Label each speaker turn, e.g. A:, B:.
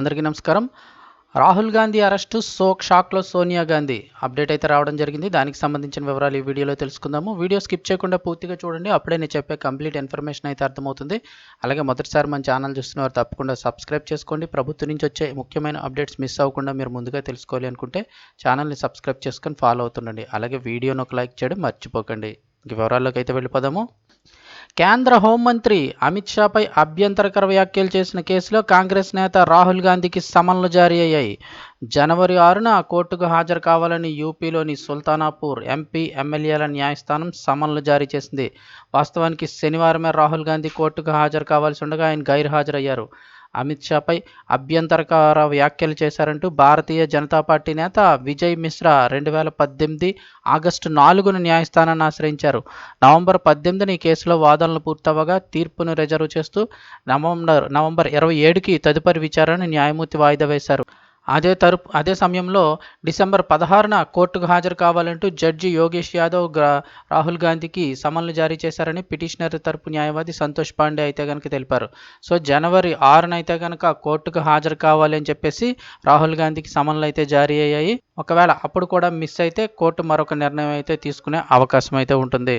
A: అందరికీ నమస్కారం. Rahul Gandhi arrest soak షాక్లో సోనియా గాంధీ అప్డేట్ అయితే రావడం జరిగింది. దానికి సంబంధించిన వివరాలు ఈ వీడియోలో తెలుసుకుందాము. వీడియో స్కిప్ చేయకుండా పూర్తిగా చూడండి. అప్పుడే నేను చెప్పే కంప్లీట్ ఇన్ఫర్మేషన్ అయితే అర్థమవుతుంది. అలాగే మొదటిసారి మన ఛానల్ చూస్తున్నవారు తప్పకుండా సబ్స్క్రైబ్ చేసుకోండి. ప్రభుత్వం నుంచి వచ్చే ముఖ్యమైన అప్డేట్స్ మిస్ అవ్వకుండా మీరు ముందుగా తెలుసుకోవాలి అనుకుంటే ఛానల్ని సబ్స్క్రైబ్ చేసుకొని ఫాలో అవుతుండండి. అలాగే వీడియోను ఒక లైక్ చేయడం మర్చిపోకండి. ఇంక వివరాల్లోకి అయితే వెళ్ళిపోదాము. కేంద్ర హోంమంత్రి అమిత్ షాపై అభ్యంతరకర వ్యాఖ్యలు చేసిన కేసులో కాంగ్రెస్ నేత రాహుల్ గాంధీకి సమన్లు జారీ అయ్యాయి. జనవరి ఆరున కోర్టుకు హాజరు కావాలని యూపీలోని సుల్తానాపూర్ ఎంపీ ఎమ్మెల్యేల న్యాయస్థానం సమన్లు జారీ చేసింది. వాస్తవానికి శనివారమే రాహుల్ గాంధీ కోర్టుకు హాజరు కావాల్సి ఉండగా ఆయన గైర్హాజరయ్యారు. అమిత్ షాపై అభ్యంతరకర వ్యాఖ్యలు చేశారంటూ భారతీయ జనతా పార్టీ నేత విజయ్ మిశ్రా రెండు వేల పద్దెనిమిది ఆగస్టు నాలుగున న్యాయస్థానాన్ని ఆశ్రయించారు. నవంబర్ పద్దెనిమిదిన ఈ కేసులో వాదనలు పూర్తవగా తీర్పును రిజర్వ్ చేస్తూ నవంబర్ నవంబర్ ఇరవై ఏడుకి తదుపరి విచారణ న్యాయమూర్తి వాయిదా వేశారు. అదే తరపు అదే సమయంలో డిసెంబర్ పదహారున కోర్టుకు హాజరు కావాలంటూ జడ్జి యోగేష్ యాదవ్ రాహుల్ గాంధీకి సమన్లు జారీ చేశారని పిటిషనర్ తరపు న్యాయవాది సంతోష్ పాండే అయితే కనుక తెలిపారు. సో జనవరి ఆరున అయితే కనుక కోర్టుకు హాజరు కావాలి అని చెప్పేసి రాహుల్ గాంధీకి సమన్లు అయితే జారీ అయ్యాయి. ఒకవేళ అప్పుడు కూడా మిస్ అయితే కోర్టు మరొక నిర్ణయం అయితే తీసుకునే అవకాశం అయితే ఉంటుంది.